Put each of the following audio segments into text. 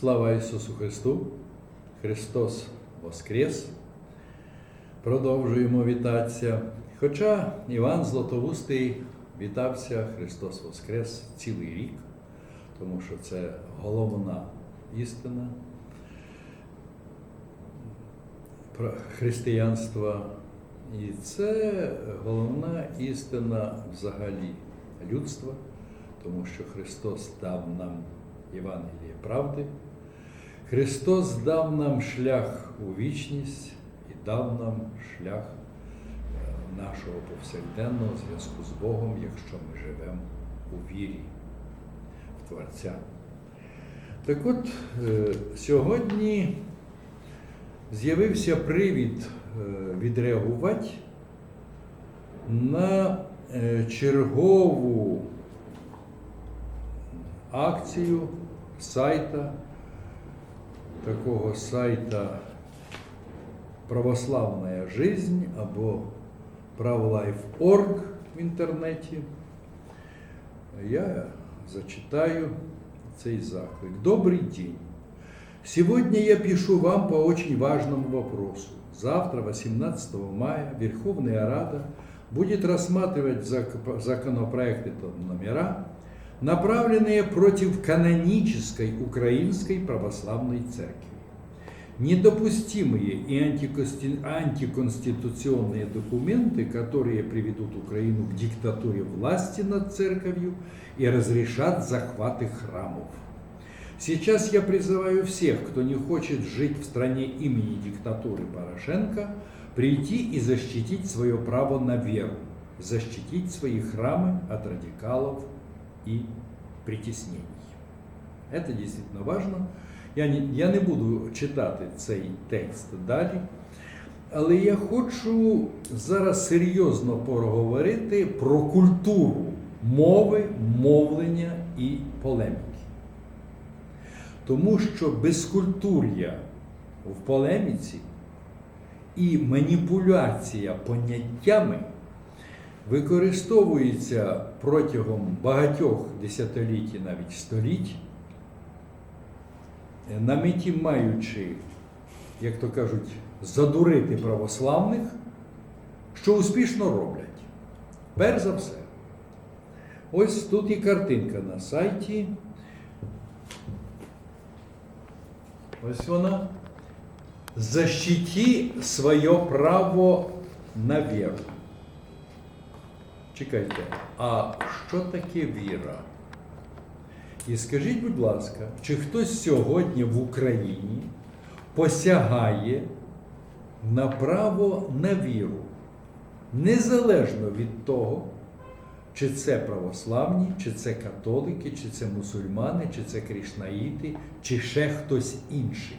Слава Ісусу Христу! Христос Воскрес! Продовжуємо вітатися. Хоча Іван Златоустий вітався Христос Воскрес цілий рік, тому що це головна істина християнства. І це головна істина взагалі людства, тому що Христос дав нам Євангеліє правди. Христос дав нам шлях у вічність і дав нам шлях е, нашого повсякденного зв'язку з Богом, якщо ми живемо у вірі в Творця. Так от е, сьогодні з'явився привід е, відреагувати на чергову акцію сайта, такого сайта Православна жизнь або правлайф.орг в інтернеті. Я зачитаю цей заклик. Добрый день. Сегодня я пишу вам по очень важному вопросу. Завтра, 18 мая, Верховная Рада будет рассматривать зак- законопроекты номера, направленные против канонической Украинской Православной Церкви. Недопустимые и антиконсти- антиконституционные документы, которые приведут Украину к диктатуре власти над церковью и разрешат захваты храмов. Сейчас я призываю всех, кто не хочет жить в стране имени диктатуры Порошенко, прийти и защитить свое право на веру, защитить свои храмы от радикалов и притеснений. Это действительно важно. Я не, я не буду читати цей текст далі, але я хочу зараз серйозно поговорити про культуру мови, мовлення і полеміки. Тому що безкультур'я в полеміці і маніпуляція поняттями використовується протягом багатьох десятиліть і навіть століть, на меті маючи, як то кажуть, задурити православних, що успішно роблять. Перш за все, ось тут і картинка на сайті. Ось вона. Защити своє право на віру. Чекайте, а що таке віра? І скажіть, будь ласка, чи хтось сьогодні в Україні посягає на право на віру, незалежно від того, чи це православні, чи це католики, чи це мусульмани, чи це кришнаїти, чи ще хтось інший.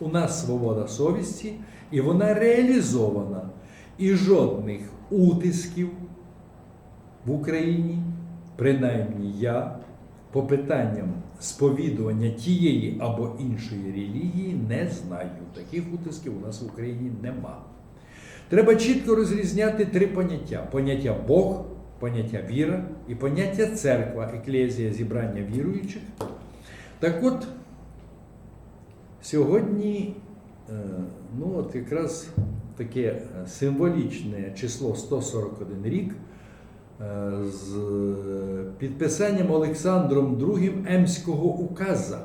У нас свобода совісті, і вона реалізована. І жодних утисків в Україні, принаймні я, по питанням сповідування тієї або іншої релігії не знаю. Таких утисків у нас в Україні нема. Треба чітко розрізняти три поняття: поняття Бог, поняття віра і поняття церква, еклезія, зібрання віруючих. Так от, сьогодні, е, ну от якраз таке е, символічне число 141 рік з підписанням Олександром II Емського указа,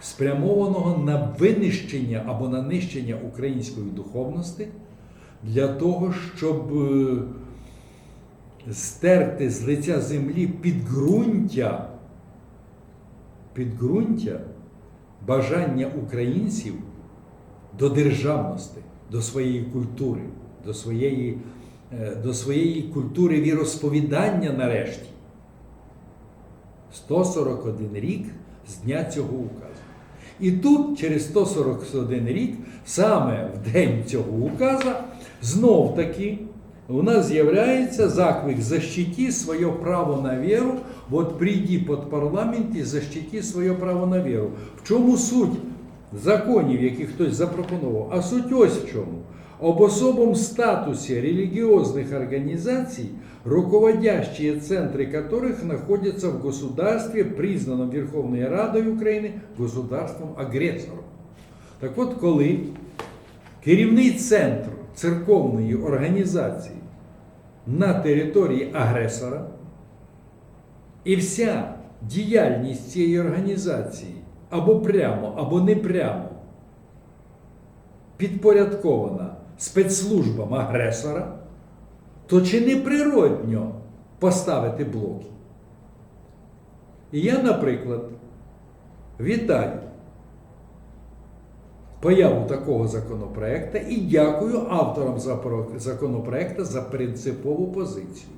спрямованого на винищення або на нищення української духовності для того, щоб е, стерти з лиця землі підґрунтя, підґрунтя бажання українців до державності, до своєї культури, до своєї, е, до своєї культури віросповідання нарешті. 141 рік з дня цього указу. І тут, через 141 рік, саме в день цього указа, знов таки у нас з'являється заклик защити своє право на віру. От прийди під парламент і защити своє право на віру. В чому суть законів, які хтось запропонував? А суть ось в чому. об особом статусе религиозных организаций, руководящие центры которых находятся в государстве, признанном Верховной Радой України государством-агресором. Так от, коли керівний центр церковної організації на території агресора, і вся діяльність цієї організації або прямо, або непрямо підпорядкована спецслужбам агресора, то чи не природньо поставити блоки? І я, наприклад, вітаю появу такого законопроекту і дякую авторам законопроекту за принципову позицію.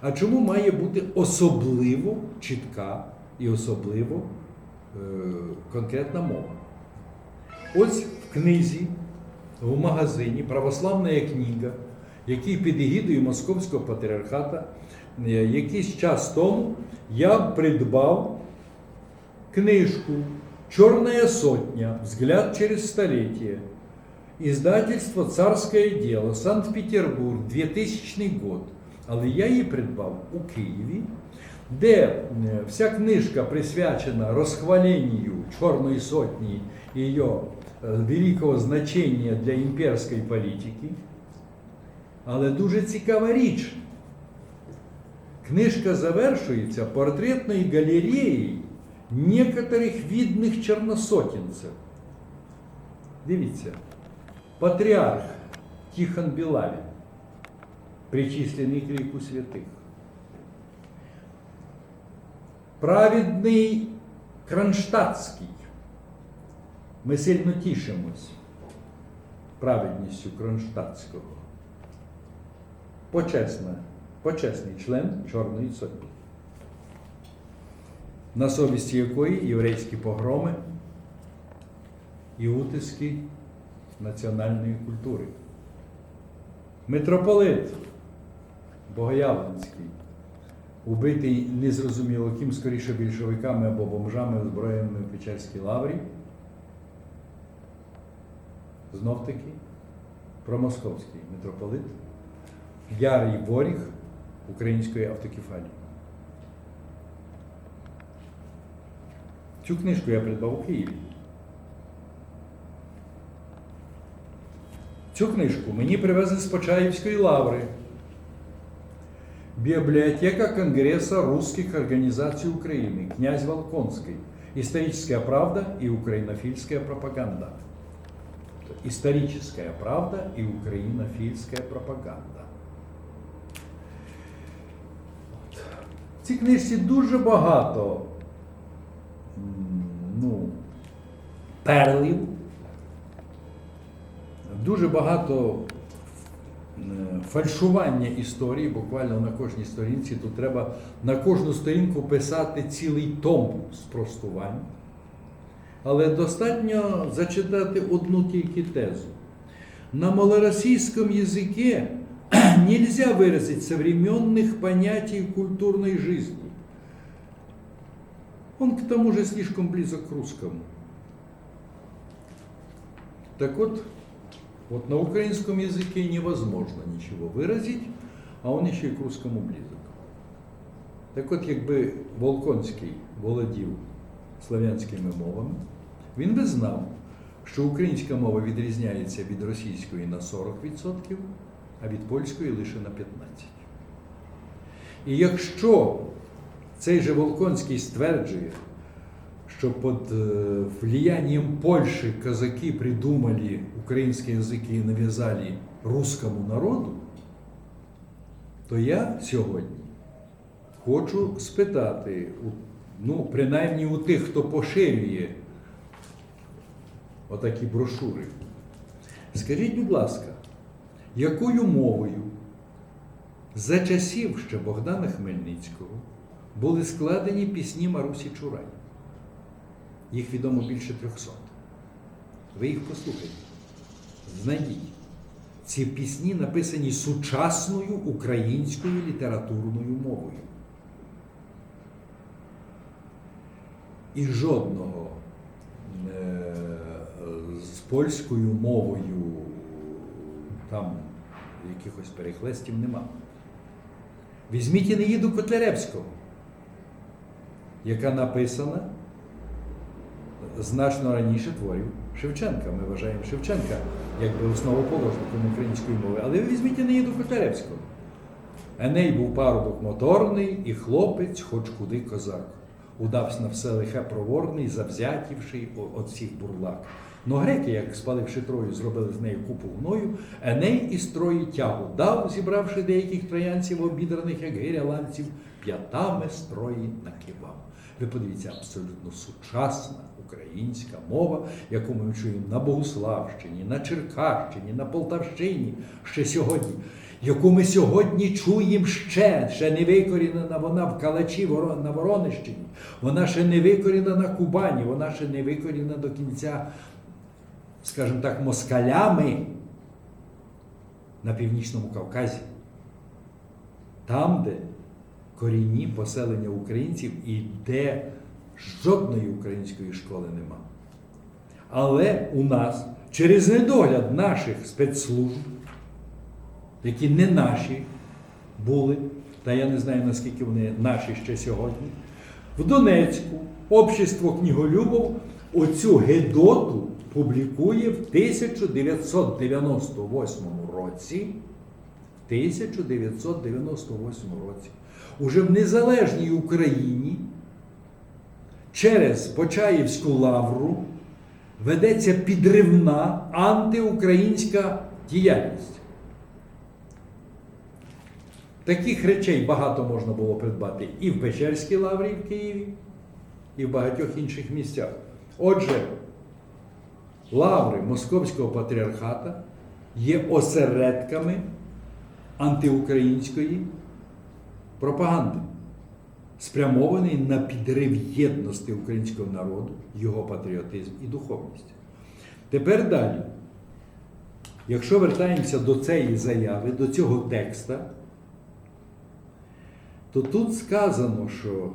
А чому має бути особливо чітка і особливо е, конкретна мова? Ось в книзі, в магазині Православна книга, який під егідою Московського патріархата е, якийсь час тому я придбав книжку «Черная сотня. Взгляд через столетие». Издательство «Царское дело», Санкт-Петербург, 2000 год. Але я її придбав у Києві, де е, вся книжка присвячена розхваленню Чорної сотні і її е, великого значення для імперської політики. Але дуже цікава річ. Книжка завершується портретною галереєю некоторих видних чорносотінців. Дивіться, патріарх Тихон Білавін, причислений к лику святих. Праведний Кронштадтський. Ми сильно тішимось праведністю Кронштадтського. Почесна, почесний член Чорної сотні, на совісті якої єврейські погроми і утиски національної культури. Митрополит Богоявленський, убитий незрозуміло ким, скоріше більшовиками або бомжами, озброєними в Печерській лаврі. Знов таки промосковський митрополит, ярий воріг української автокефалії. Цю книжку я придбав у Києві. Цю книжку мені привезли з Почаївської лаври. Библиотека Конгресса русских организаций Украины, князь Волконский, историческая правда и украинофильская пропаганда. Историческая правда и украинофильская пропаганда. В цій книжці дуже багато ну, перлів, дуже багато фальшування історії, буквально на кожній сторінці. Тут треба на кожну сторінку писати цілий том спростувань. Але достатньо зачитати одну тільки тезу. На малороссийском языке нельзя выразить современных понятий культурной жизни. Он к тому же слишком близок к русскому. Так вот, вот на украинском языке невозможно ничего выразить, а он еще и к русскому близок. Так от, якби Волконський володів слов'янськими мовами, він би знав, що українська мова відрізняється від російської на 40%, а від польської лише на 15%. І якщо цей же Волконський стверджує, что под э, влиянием Польши казаки придумали украинский язык и навязали русскому народу, то я сьогодні хочу спитати, ну, принаймні у тих, хто поширює отакі брошури. Скажіть, будь ласка, якою мовою за часів ще Богдана Хмельницького були складені пісні Марусі Чурай? Їх відомо більше 300. Ви їх послухайте. Знайдіть. Ці пісні написані сучасною українською літературною мовою. І жодного е, з польською мовою там якихось перехлестів нема. Візьміть Енеїду Котляревського, яка написана значно раніше творів Шевченка. Ми вважаємо Шевченка якби основоположником української мови. Але ви візьміть Енеїду Котляревського. Еней був парубок моторний, і хлопець, хоч куди козак. Удавсь на все лихе проворний, завзятівши от всіх бурлак. Но греки, як спаливши трою, зробили з нею купу гною, Еней із трої тягу дав, зібравши деяких троянців, обідраних, як гиря ланців, п'ятами строї накивав. Ви подивіться, абсолютно сучасна українська мова, яку ми чуємо на Богуславщині, на Черкащині, на Полтавщині ще сьогодні, яку ми сьогодні чуємо ще, ще не викорінена вона в Калачі на Воронищині, вона ще не викорінена на Кубані, вона ще не викорінена до кінця, скажімо так, москалями на Північному Кавказі. Там, де корінні поселення українців і де жодної української школи нема. Але у нас через недогляд наших спецслужб, які не наші були, та я не знаю наскільки вони наші ще сьогодні, в Донецьку общество книголюбов оцю гедоту публікує в 1998 році. В 1998 році уже в незалежній Україні через Почаївську лавру ведеться підривна антиукраїнська діяльність. Таких речей багато можна було придбати і в Печерській лаврі в Києві, і в багатьох інших місцях. Отже, лаври Московського патріархата є осередками антиукраїнської пропаганди, спрямований на підрив єдності українського народу, його патріотизм і духовність. Тепер далі. Якщо вертаємося до цієї заяви, до цього текста, то тут сказано, що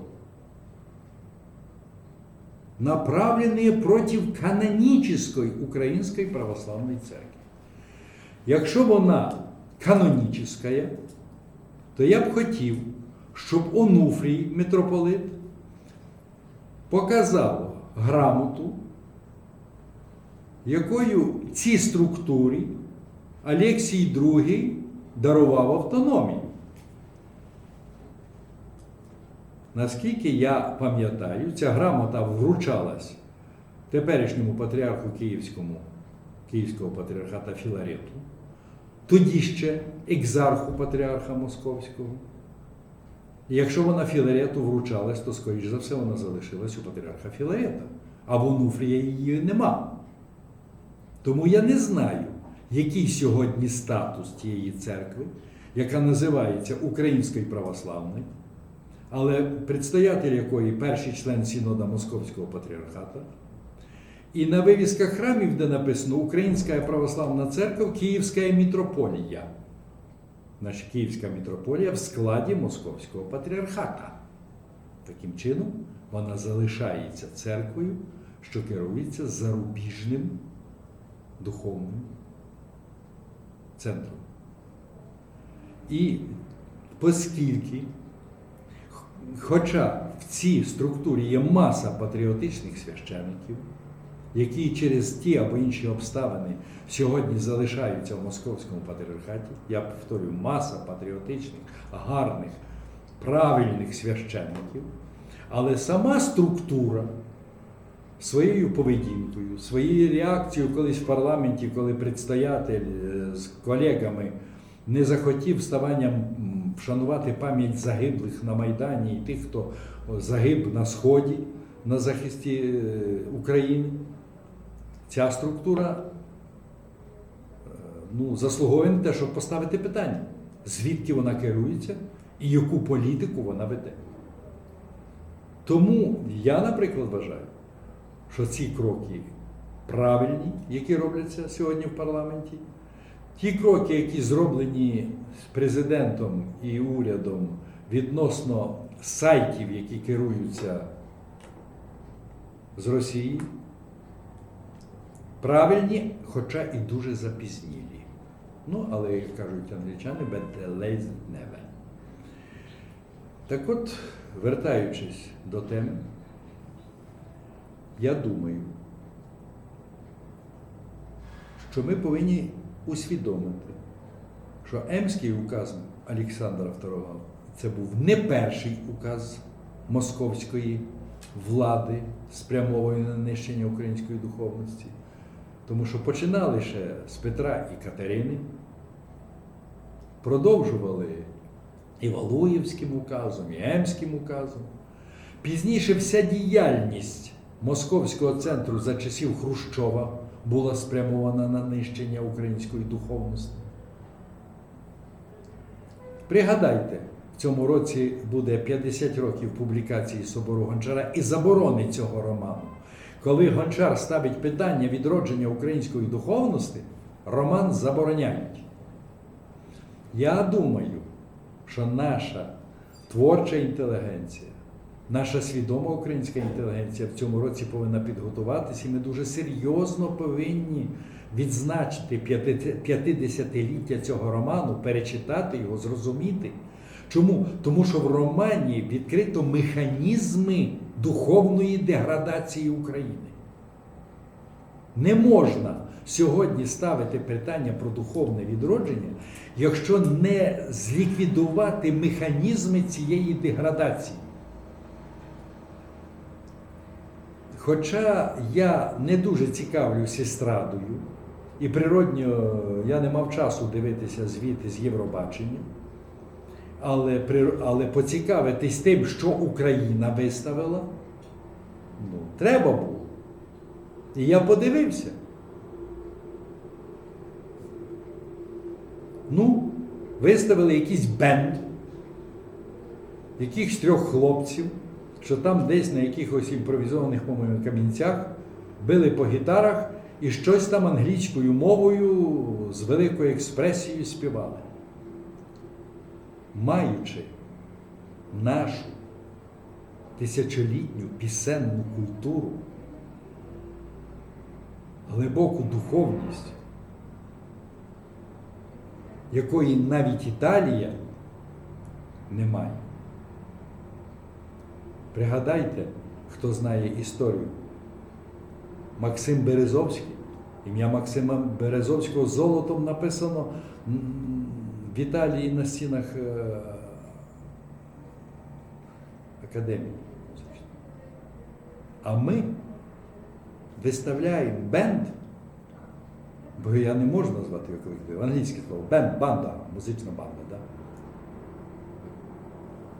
направленные против канонической Української православної церкви. Якщо вона канонічна, то я б хотів, щоб Онуфрій митрополит показав грамоту, якою цій структурі Алексій II дарував автономію. Наскільки я пам'ятаю, ця грамота вручалась теперішньому патріарху Київському, Київського патріархата Філарету, тоді ще екзарху патріарха Московського. Якщо вона Філарету вручалась, то, скоріш за все, вона залишилась у патріарха Філарета. А в Онуфрія її нема. Тому я не знаю, який сьогодні статус тієї церкви, яка називається Українською православною, але предстоятель якої перший член Синода Московського патріархата. І на вивісках храмів, де написано Українська православна церква, Київська мітрополія. Наша Київська мітрополія в складі Московського патріархата. Таким чином, вона залишається церквою, що керується зарубіжним духовним центром. І оскільки Хоча в цій структурі є маса патріотичних священників, які через ті або інші обставини сьогодні залишаються в московському патріархаті, я повторюю, маса патріотичних, гарних, правильних священників, але сама структура своєю поведінкою, своєю реакцією колись в парламенті, коли предстоятель е, з колегами не захотів вставанням м, вшанувати пам'ять загиблих на Майдані і тих, хто загиб на Сході на захисті е, України. Ця структура е, ну, заслуговує на те, щоб поставити питання, звідки вона керується і яку політику вона веде. Тому я, наприклад, вважаю, що ці кроки правильні, які робляться сьогодні в парламенті. Ті кроки, які зроблені президентом і урядом відносно сайтів, які керуються з Росії, правильні, хоча і дуже запізнілі. Ну, але, як кажуть англічани, better late never. Так от, вертаючись до теми, я думаю, що ми повинні усвідомити, що Емський указ Олександра II це був не перший указ московської влади, спрямований на нищення української духовності. Тому що починали ще з Петра і Катерини, продовжували і Валуївським указом, і Емським указом. Пізніше вся діяльність Московського центру за часів Хрущова була спрямована на нищення української духовності. Пригадайте, в цьому році буде 50 років публікації Собору Гончара і заборони цього роману. Коли Гончар ставить питання відродження української духовності, роман забороняють. Я думаю, що наша творча інтелігенція, наша свідома українська інтелігенція в цьому році повинна підготуватися, і ми дуже серйозно повинні відзначити 50-ліття цього роману, перечитати його, зрозуміти. Чому? Тому що в романі відкрито механізми духовної деградації України. Не можна сьогодні ставити питання про духовне відродження, якщо не зліквідувати механізми цієї деградації. Хоча я не дуже цікавлюся естрадою, і природньо я не мав часу дивитися звіти з Євробачення, але, але поцікавитись тим, що Україна виставила, ну, треба було. І я подивився. Ну, виставили якийсь бенд, якихось трьох хлопців, що там десь на якихось імпровізованих, по-моєму, камінцях били по гітарах і щось там англійською мовою з великою експресією співали. Маючи нашу тисячолітню пісенну культуру, глибоку духовність, якої навіть Італія не має. Пригадайте, хто знає історію. Максим Березовський. Ім'я Максима Березовського золотом написано в Італії на стінах е, академії. А ми виставляємо бенд, бо я не можу назвати його колектив, англійське слово, бенд, банда, музична банда, да?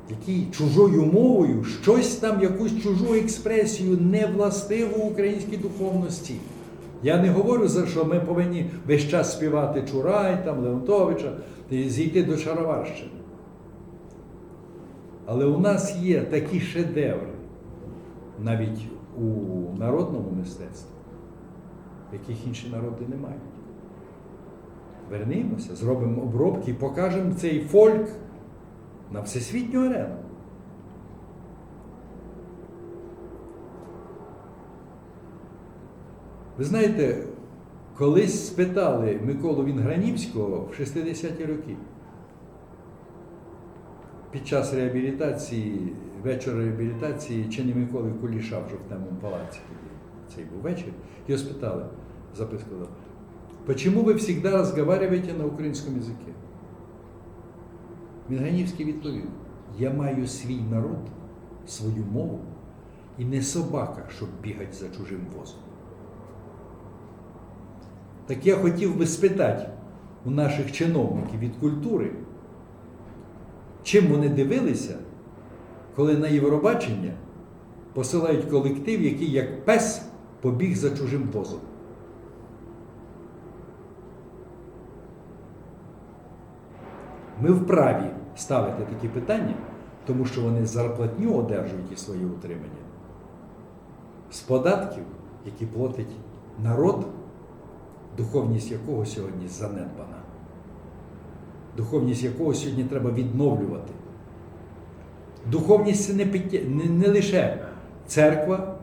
який чужою мовою щось там, якусь чужу експресію не властиву українській духовності. Я не говорю що ми повинні весь час співати Чурай, там, Леонтовича, і зійти до Шароварщини. Але у нас є такі шедеври навіть у народному мистецтві, яких інші народи не мають. Вернімося, зробимо обробки і покажемо цей фольк на всесвітню арену. Ви знаєте, колись спитали Миколу Вінгранівського в 60-ті роки. Під час реабілітації, вечора реабілітації, чи не Миколи Куліша в жовтневому палаці тоді цей був вечір, його спитали, записку дав, почему ви завжди розмовляєте на українському язикі? Мінганівський відповів: Я маю свій народ, свою мову і не собака, щоб бігати за чужим возом. Так я хотів би спитати у наших чиновників від культури, чим вони дивилися, коли на Євробачення посилають колектив, який як пес побіг за чужим возом. Ми вправі ставити такі питання, тому що вони зарплатню одержують і своє утримання з податків, які платить народ, духовність якого сьогодні занедбана, духовність якого сьогодні треба відновлювати. Духовність це не, не, не лише церква.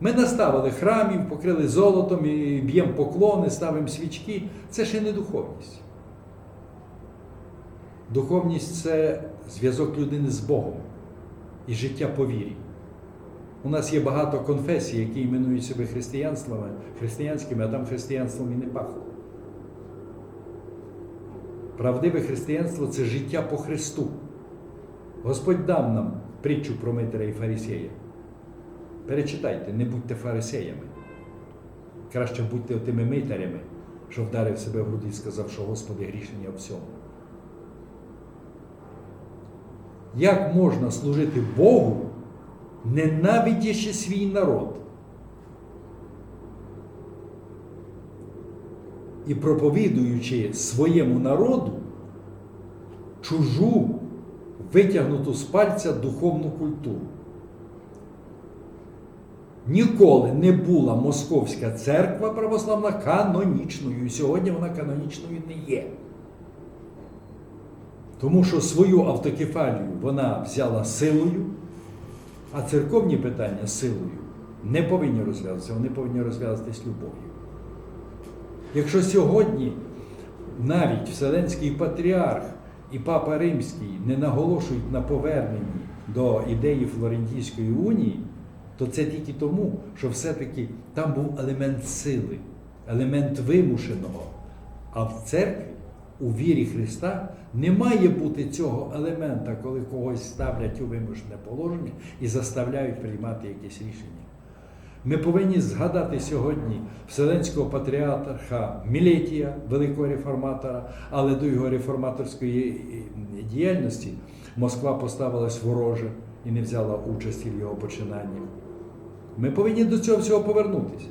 Ми наставили храмів, покрили золотом і б'ємо поклони, ставимо свічки. Це ще не духовність. Духовність це зв'язок людини з Богом і життя по вірі. У нас є багато конфесій, які іменують себе християнствами, християнськими, а там християнством і не пахло. Правдиве християнство це життя по Христу. Господь дав нам притчу про Митера і фарисея. Перечитайте, не будьте фарисеями. Краще будьте тими митарями, що вдарив себе в груди і сказав, що Господи грішення в всьому. Як можна служити Богу, ненавидячи свій народ? І проповідуючи своєму народу чужу, витягнуту з пальця духовну культуру. Ніколи не була Московська церква православна канонічною. І сьогодні вона канонічною не є. Тому що свою автокефалію вона взяла силою, а церковні питання силою не повинні розв'язуватися, вони повинні розв'язуватись любов'ю. Якщо сьогодні навіть Вселенський патріарх і Папа Римський не наголошують на поверненні до ідеї Флорентійської унії, то це тільки тому, що все-таки там був елемент сили, елемент вимушеного. А в церкві, у вірі Христа, не має бути цього елемента, коли когось ставлять у вимушене положення і заставляють приймати якісь рішення. Ми повинні згадати сьогодні Вселенського патріарха Мілетія, великого реформатора, але до його реформаторської е, діяльності Москва поставилась вороже і не взяла участі в його починаннях. Ми повинні до цього всього повернутися.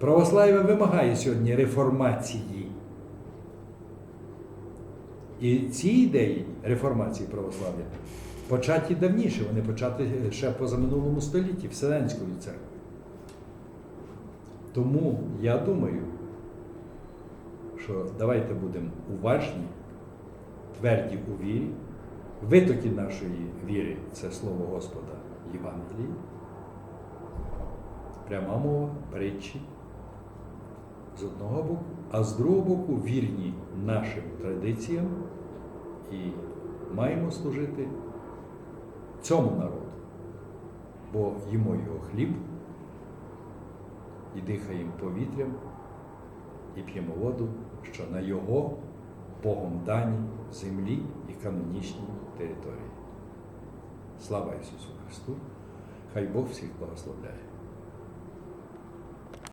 Православ'я вимагає сьогодні реформації. І ці ідеї реформації православ'я початі давніше, вони початі ще позаминулому столітті Вселенською церквою. Тому я думаю, що давайте будемо уважні, тверді у вірі. Витоки нашої віри це слово Господа Євангелії, пряма мова, притчі з одного боку, а з другого боку вірні нашим традиціям і маємо служити цьому народу, бо їмо його хліб і дихаємо повітрям, і п'ємо воду, що на його Богом даній землі і канонічній території. Слава Ісусу Христу! Хай Бог всіх благословляє.